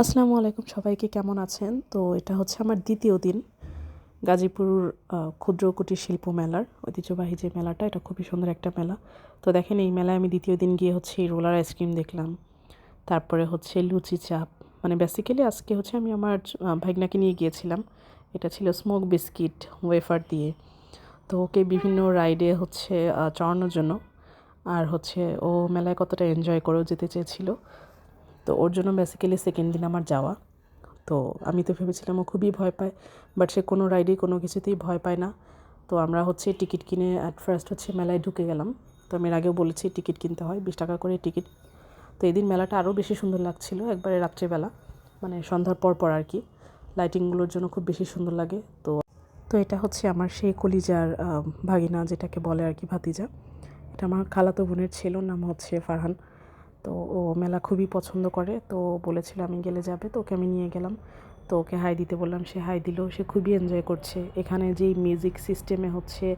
আসসালামু আলাইকুম সবাইকে, কেমন আছেন? তো এটা হচ্ছে আমার দ্বিতীয় দিন গাজীপুর ক্ষুদ্র কুটির শিল্প মেলার, ঐতিহ্যবাহী যে মেলাটা, এটা খুবই সুন্দর একটা মেলা। তো দেখেন, এই মেলায় আমি দ্বিতীয় দিন গিয়ে হচ্ছে রোলার আইসক্রিম দেখলাম। তারপরে হচ্ছে লুচি চাপ। মানে বেসিক্যালি আজকে হচ্ছে আমি আমার ভাগনাকে নিয়ে গিয়েছিলাম। এটা ছিল স্মোক বিস্কিট ওয়েফার দিয়ে। তো ওকে বিভিন্ন রাইডে হচ্ছে চড়ানোর জন্য। আর হচ্ছে ও মেলায় কতটা এনজয় করেও যেতে চেয়েছিল। তো ওর জন্য বেসিক্যালি সেকেন্ড দিন আমার যাওয়া। তো আমি তো ভেবেছিলাম ও খুবই ভয় পায় বাট সে কোনো রাইডেই কোনো কিছুতেই ভয় পায় না। তো আমরা হচ্ছে টিকিট কিনে অ্যাট ফার্স্ট হচ্ছে মেলায় ঢুকে গেলাম। তো আমি এর আগেও বলেছি টিকিট কিনতে হয়, বিশ টাকা করে টিকিট তো এদিন মেলাটা আরও বেশি সুন্দর লাগছিল একবারে রাত্রেবেলা মানে সন্ধ্যার পর পর আর কি। লাইটিংগুলোর জন্য খুব বেশি সুন্দর লাগে। তো তো এটা হচ্ছে আমার সেই কলিজার ভাগিনা যেটাকে বলে আর কি ভাতিজা। এটা আমার খালাতো বোনের ছিল নাম হচ্ছে ফারহান। তো ও মেলা খুবই পছন্দ করে। তো বলেছিল আমি গেলে যাবে, তো ওকে আমি নিয়ে গেলাম। তো ওকে হাই দিতে বললাম, সে হাই দিল, সে খুবই এনজয় করছে। এখানে যেই মিউজিক সিস্টেমে হচ্ছে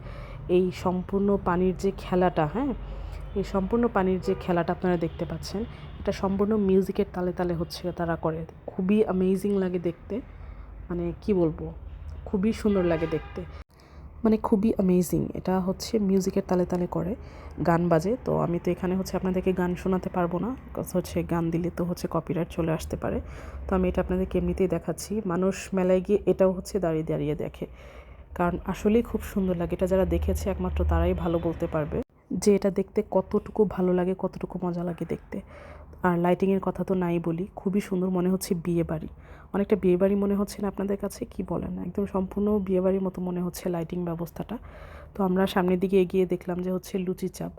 এই সম্পূর্ণ পানির যে খেলাটা হ্যাঁ? এই সম্পূর্ণ পানির যে খেলাটা আপনারা দেখতে পাচ্ছেন, এটা সম্পূর্ণ মিউজিকের তালে তালে হচ্ছে তারা করে। খুবই অ্যামেজিং লাগে দেখতে। মানে কি বলব? খুবই সুন্দর লাগে দেখতে। মানে খুবই অ্যামেজিং এটা হচ্ছে মিউজিকের তালে তালে করে, গান বাজে। তো আমি তো এখানে হচ্ছে আপনাদেরকে গান শোনাতে পারব না হচ্ছে গান দিলে তো হচ্ছে কপিরাইট চলে আসতে পারে। তো আমি এটা আপনাদেরকে এমনিতেই দেখাচ্ছি। মানুষ মেলায় গিয়ে এটাও হচ্ছে দাঁড়িয়ে দাঁড়িয়ে দেখে। কারণ আসলেই খুব সুন্দর লাগে। এটা যারা দেখেছে একমাত্র তারাই ভালো বলতে পারবে যে এটা দেখতে কতটুকু ভালো লাগে, কতটুকু মজা লাগে দেখতে। আর লাইটিংয়ের কথা তো নাই বলি, খুবই সুন্দর মনে হচ্ছে বিয়ে বাড়ি। অনেকটা বিয়ে বাড়ি মনে হচ্ছে না আপনাদের কাছে? কি বলেন? একদম সম্পূর্ণ বিয়ে বাড়ির মতো মনে হচ্ছে লাইটিং ব্যবস্থাটা। তো আমরা সামনের দিকে এগিয়ে দেখলাম যে হচ্ছে লুচি চাপ,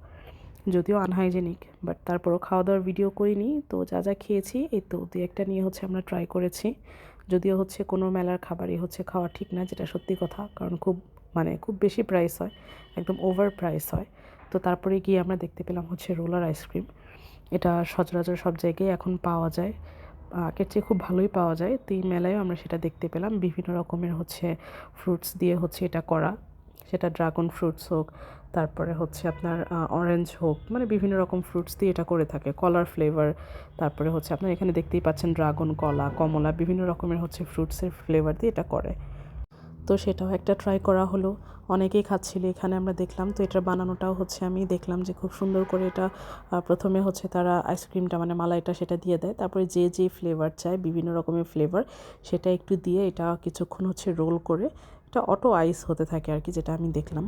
যদিও আনহাইজেনিক বাট তারপরও খাওয়া দাওয়ার ভিডিও করিনি। তো যা যা খেয়েছি, এই তো দু একটা নিয়ে হচ্ছে আমরা ট্রাই করেছি। যদিও হচ্ছে কোনো মেলার খাবারই হচ্ছে খাওয়া ঠিক না, যেটা সত্যি কথা, কারণ খুব মানে খুব বেশি প্রাইস হয়, একদম ওভার প্রাইস হয়। তো তারপরে গিয়ে আমরা দেখতে পেলাম হচ্ছে রোলার আইসক্রিম এটা সচরাচর সব জায়গায় এখন পাওয়া যায়। আগের চেয়ে খুব ভালোই পাওয়া যায়। তো এই মেলায়ও আমরা সেটা দেখতে পেলাম। বিভিন্ন রকমের হচ্ছে ফ্রুটস দিয়ে হচ্ছে এটা করা। সেটা ড্রাগন ফ্রুটস হোক, তারপরে হচ্ছে আপনার অরেঞ্জ হোক মানে বিভিন্ন রকম ফ্রুটস দিয়ে এটা করে থাকে। কলার ফ্লেভার তারপরে হচ্ছে আপনার এখানে দেখতেই পাচ্ছেন ড্রাগন কলা, কমলা, বিভিন্ন রকমের হচ্ছে ফ্রুটসের ফ্লেভার দিয়ে এটা করে। তো সেটাও একটা ট্রাই করা হলো। অনেকেই খাচ্ছিল এখানে, আমরা দেখলাম। তো এটার বানানোটাও হচ্ছে, আমি দেখলাম যে খুব সুন্দর করে এটা প্রথমে হচ্ছে তারা আইসক্রিমটা মানে মালাইটা সেটা দিয়ে দেয়। তারপরে যে যে ফ্লেভার চায়, বিভিন্ন রকমের ফ্লেভার সেটা একটু দিয়ে এটা কিছুক্ষণ হচ্ছে রোল করে, এটা অটো আইস হতে থাকে আর কি, যেটা আমি দেখলাম।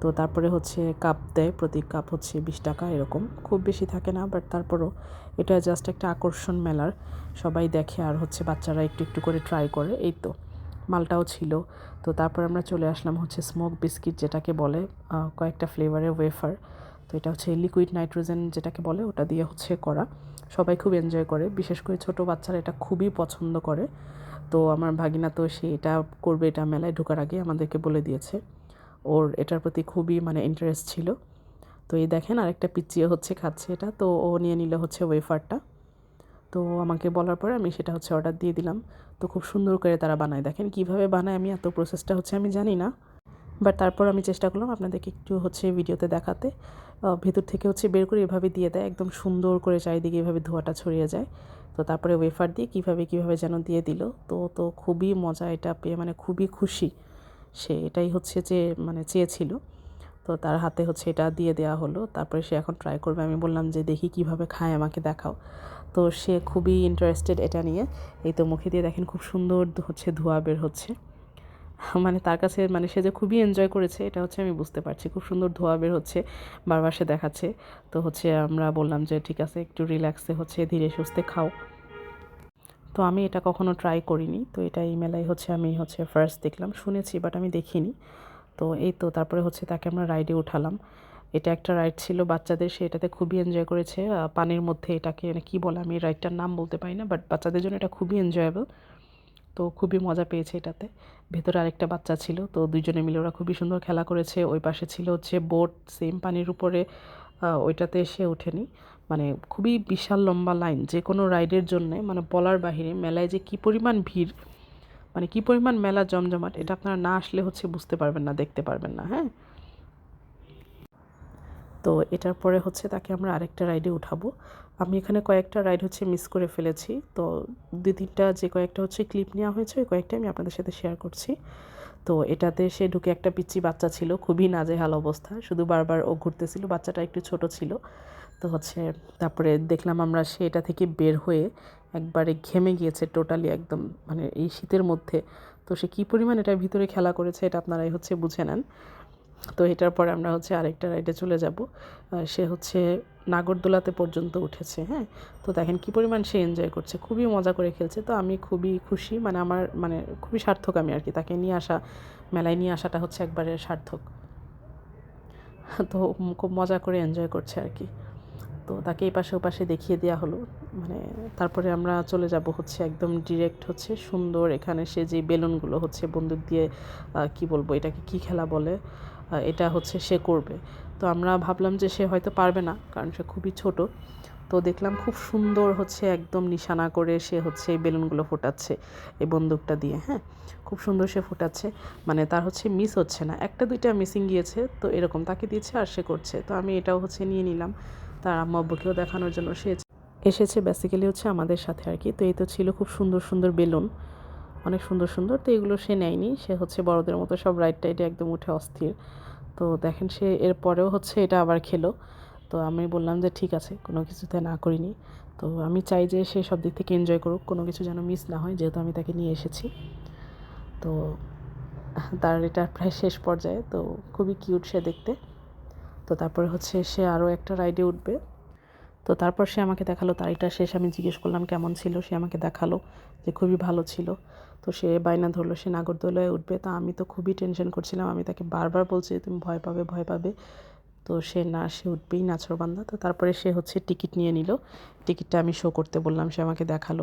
তো তারপরে হচ্ছে কাপ দেয়, প্রতি কাপ হচ্ছে বিশ টাকা, এরকম। খুব বেশি থাকে না বাট তারপরও এটা জাস্ট একটা আকর্ষণ মেলার। সবাই দেখে আর হচ্ছে বাচ্চারা একটু একটু করে ট্রাই করে, এই তো। মালটাও ছিল। তো তারপর আমরা চলে আসলাম হচ্ছে স্মোক বিস্কিট যেটাকে বলে কয়েকটা ফ্লেভারের ওয়েফার তো এটা হচ্ছে লিকুইড নাইট্রোজেন যেটাকে বলে, ওটা দিয়ে হচ্ছে করা। সবাই খুব এনজয় করে, বিশেষ করে ছোট বাচ্চারা এটা খুবই পছন্দ করে। তো আমার ভাগিনা তো সে এটা করবে এটা মেলায় ঢোকার আগে আমাদেরকে বলে দিয়েছে। ওর এটার প্রতি খুবই মানে ইন্টারেস্ট ছিল। তো এই দেখেন আরেকটা পিচিয়ে হচ্ছে খাচ্ছে এটা। তো ও নিয়ে নিল হচ্ছে ওয়েফারটা তো আমাকে বলার পরে আমি সেটা হচ্ছে অর্ডার দিয়ে দিলাম। তো খুব সুন্দর করে তারা বানায়। দেখেন কীভাবে বানায় আমি এত প্রসেসটা হচ্ছে আমি জানি না। বাট তারপর আমি চেষ্টা করলাম আপনাদেরকে একটু হচ্ছে ভিডিওতে দেখাতে। ভেতর থেকে হচ্ছে বের করে এভাবে দিয়ে দেয়। একদম সুন্দর করে চারিদিকে এভাবে ধোঁয়াটা ছড়িয়ে যায়। তো তারপরে ওয়েফার দিয়ে কীভাবে কীভাবে যেন দিয়ে দিল। তো তো খুবই মজা এটা পেয়ে মানে খুবই খুশি। সে এটাই হচ্ছে যে মানে চেয়েছিল। তো তার হাতে হচ্ছে এটা দিয়ে দেওয়া হলো। তারপরে সে এখন ট্রাই করবে। আমি বললাম যে, দেখি কীভাবে খায় আমাকে দেখাও। তো সে খুবই ইন্টারেস্টেড এটা নিয়ে। এই তো মুখে দিয়ে দেখেন খুব সুন্দর হচ্ছে ধোঁয়া বের হচ্ছে। মানে তার কাছে মানে সে যে খুবই এনজয় করেছে, এটা হচ্ছে আমি বুঝতে পারছি। খুব সুন্দর ধোঁয়া বের হচ্ছে, বারবার সে দেখাচ্ছে। তো হচ্ছে আমরা বললাম যে, ঠিক আছে, একটু রিল্যাক্সে হচ্ছে, ধীরে সুস্থে খাও। তো আমি এটা কখনো ট্রাই করিনি। তো এটা এই মেলায় হচ্ছে আমি হচ্ছে ফার্স্ট দেখলাম, শুনেছি বাট আমি দেখিনি। তো এই তো, তারপরে হচ্ছে তাকে আমরা রাইডে উঠালাম। এটা একটা রাইড ছিল, বাচ্চাদের সে এটাতে খুবই এনজয় করেছে। পানির মধ্যে এটাকে মানে কী বলে আমি রাইডটার নাম বলতে পারি না বাট বাচ্চাদের জন্য এটা খুবই এনজয়েবল তো খুবই মজা পেয়েছে এটাতে। ভেতরে আরেকটা বাচ্চা ছিল, তো দুইজনে মিলে ওরা খুবই সুন্দর খেলা করেছে। ওই পাশে ছিল হচ্ছে বোট সেম পানির উপরে ওইটাতে এসে ওঠেনি। মানে খুবই বিশাল লম্বা লাইন যে কোনো রাইডের জন্যে মানে বলার বাহিরে মেলায় যে কী পরিমাণ ভিড় মানে কী পরিমাণ মেলা জমজমাট, এটা আপনারা না আসলে হচ্ছে বুঝতে পারবেন না, দেখতে পারবেন না হ্যাঁ? তো এটার পরে হচ্ছে তাকে আমরা আরেকটা রাইডে উঠাবো। আমি এখানে কয়েকটা রাইড হচ্ছে মিস করে ফেলেছি। তো দুই তিনটা যে কয়েকটা হচ্ছে ক্লিপ নেওয়া হয়েছে, ওই কয়েকটা আমি আপনাদের সাথে শেয়ার করছি। তো এটাতে সে ঢুকে একটা পিচ্ছি বাচ্চা ছিল, খুবই নাজেহাল অবস্থা। শুধু বারবার ও ঘুরতেছিল, বাচ্চাটা একটু ছোট ছিল। তো হচ্ছে তারপরে দেখলাম আমরা সে এটা থেকে বের হয়ে একবারে ঘেমে গিয়েছে টোটালি একদম মানে এই শীতের মধ্যে। তো সে কী পরিমাণ এটার ভিতরে খেলা করেছে এটা আপনারাই হচ্ছে বুঝে নেন। তো এটার পরে আমরা হচ্ছে আরেকটা রাইডে চলে যাব। সে হচ্ছে নাগরদোলাতে পর্যন্ত উঠেছে হ্যাঁ? তো দেখেন কী পরিমাণ সে এনজয় করছে, খুবই মজা করে খেলছে। তো আমি খুবই খুশি মানে আমার মানে খুবই সার্থক আমি আর কি, তাকে নিয়ে আসা, মেলায় নিয়ে আসাটা হচ্ছে একবারে সার্থক। তো খুব মজা করে এনজয় করছে আর কি। তো তাকে এই পাশে ওপাশে দেখিয়ে দেওয়া হলো মানে তারপরে আমরা চলে যাব হচ্ছে একদম ডিরেক্ট হচ্ছে সুন্দর, এখানে সে যে বেলুনগুলো হচ্ছে বন্দুক দিয়ে কি বলব এটাকে কি খেলা বলে? এটা হচ্ছে সে করবে। তো আমরা ভাবলাম যে সে হয়তো পারবে না, কারণ সে খুবই ছোট। তো দেখলাম খুব সুন্দর হচ্ছে একদম নিশানা করে সে হচ্ছে এই বেলুনগুলো ফোটাচ্ছে এই বন্দুকটা দিয়ে হ্যাঁ? খুব সুন্দর সে ফোটাচ্ছে। মানে তার হচ্ছে মিস হচ্ছে না। একটা দুইটা মিসিং গিয়েছে, তো এরকম তাকে দিচ্ছে আর সে করছে। তো আমি এটাও হচ্ছে নিয়ে নিলাম। তার আম্মা আব্বুকেও দেখানোর জন্য সে এসেছে। বেসিক্যালি হচ্ছে আমাদের সাথে আর কি। তো এই তো ছিল খুব সুন্দর সুন্দর বেলুন। অনেক সুন্দর সুন্দর। তো এগুলো সে নেয়নি। সে হচ্ছে বড়দের মতো সব রাইড টাইডে একদম উঠে অস্থির। তো দেখেন সে এর পরেও হচ্ছে এটা আবার খেলো। তো আমি বললাম যে ঠিক আছে, কোনো কিছুতে না করিনি। তো আমি চাই যে সে সব দিক থেকে এনজয় করুক, কোনো কিছু যেন মিস না হয়, যেহেতু আমি তাকে নিয়ে এসেছি। তো তার এটা প্রায় শেষ পর্যায়ে। তো খুবই কিউট সে দেখতে। তো তারপরে হচ্ছে সে আরও একটা রাইডে উঠবে। তো তারপর সে আমাকে দেখাল তার এটা শেষ, আমি জিজ্ঞেস করলাম কেমন ছিল, সে আমাকে দেখাল যে খুবই ভালো ছিল। তো সে বায়না ধরলো, সে নাগরদোলায় উঠবে। তা আমি তো খুবই টেনশন করছিলাম, আমি তাকে বারবার বলছি, তুমি ভয় পাবে ভয় পাবে। তো সে, না, সে উঠবেই নাচরবান্দা তো তারপরে সে হচ্ছে টিকিট নিয়ে নিল। টিকিটটা আমি শো করতে বললাম, সে আমাকে দেখাল।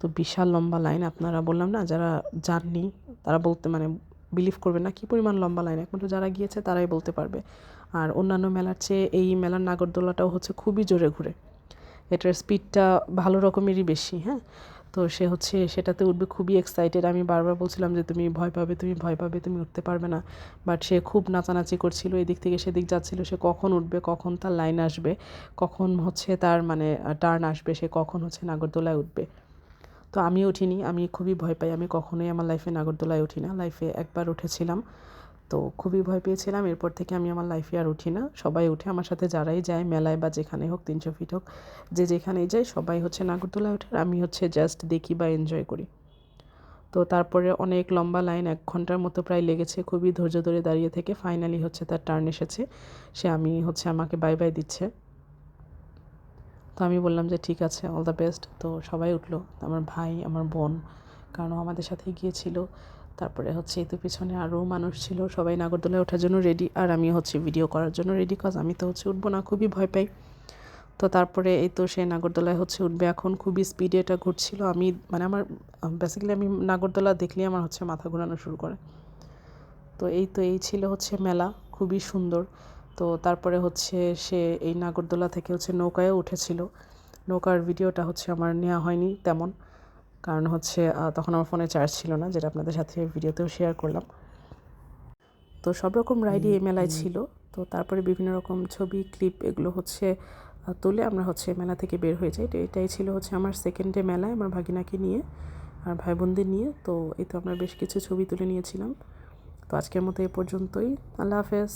তো বিশাল লম্বা লাইন আপনারা বললাম না, যারা যাননি তারা বলতে মানে বিলিভ করবে না, কী পরিমাণ লম্বা লাইন একমাত্র যারা গিয়েছে, তারাই বলতে পারবে। আর অন্যান্য মেলার চেয়ে এই মেলার নাগরদোলাটাও হচ্ছে খুবই জোরে ঘুরে। এটার স্পিডটা ভালো রকমেরই বেশি হ্যাঁ? তো সে হচ্ছে, সেটাতে উঠবে খুবই এক্সাইটেড আমি বারবার বলছিলাম যে, তুমি ভয় পাবে, তুমি ভয় পাবে, তুমি উঠতে পারবে না। বাট সে খুব নাচানাচি করছিল, এদিক থেকে সেদিক যাচ্ছিল, সে কখন উঠবে, কখন তার লাইন আসবে, কখন হচ্ছে তার মানে টার্ন আসবে, সে কখন হচ্ছে নাগরদোলায় উঠবে। তো আমি উঠিনি, আমি খুবই ভয় পাই, আমি কখনোই আমার লাইফে নাগরদোলায় উঠি না লাইফে একবার উঠেছিলাম তো খুবই ভয় পেয়েছিলাম। এরপর থেকে আমি আমার লাইফে আর উঠি না। সবাই উঠে আমার সাথে যারাই যায়, মেলায় বা যেখানে হোক, তিনশো ফিট হোক, যে যেখানেই যায়, সবাই হচ্ছে নাগরদোলায় ওঠে। আমি হচ্ছে জাস্ট দেখি বা এনজয় করি। তো তারপরে অনেক লম্বা লাইন এক ঘণ্টার মতো প্রায় লেগেছে। খুবই ধৈর্য ধরে দাঁড়িয়ে থেকে ফাইনালি হচ্ছে তার টার্ন এসেছে। সে আমি হচ্ছে আমাকে বাই বাই দিচ্ছে। তো আমি বললাম যে, ঠিক আছে অল দ্য বেস্ট তো সবাই উঠল। আমার ভাই, আমার বোন, কারণ আমাদের সাথে গিয়েছিল। তারপরে হচ্ছে এই তো পিছনে আরও মানুষ ছিল, সবাই নাগরদোলায় ওঠার জন্য রেডি আর আমি হচ্ছে ভিডিও করার জন্য রেডি কজ আমি তো হচ্ছে উঠবো না, খুবই ভয় পাই। তো তারপরে এই তো সে নাগরদোলায় হচ্ছে উঠবে, এখন খুবই স্পিডে এটা ঘুরছিল, আমি মানে আমার বেসিক্যালি আমি নাগরদোলা দেখলেই আমার হচ্ছে মাথা ঘোরানো শুরু করে। তো এই তো এই ছিল হচ্ছে মেলা, খুবই সুন্দর। তো তারপরে হচ্ছে সে এই নাগরদোলা থেকে হচ্ছে নৌকায়ও উঠেছিল, নৌকার ভিডিওটা হচ্ছে আমার নেওয়া হয়নি তেমন। কারণ হচ্ছে তখন আমার ফোনে চার্জ ছিল না যেটা আপনাদের সাথে ভিডিওতেও শেয়ার করলাম। তো সব রকম রাইডই এই মেলায় ছিল। তো তারপরে বিভিন্ন রকম ছবি ক্লিপ এগুলো হচ্ছে তুলে আমরা হচ্ছে মেলা থেকে বের হয়ে যাই। তো এটাই ছিল হচ্ছে আমার সেকেন্ড ডে মেলায় আমার ভাগিনাকে নিয়ে আর ভাই বোনদের নিয়ে। তো এই তো আমরা বেশ কিছু ছবি তুলে নিয়েছিলাম। তো আজকের মতো এ পর্যন্তই। আল্লাহ হাফেজ।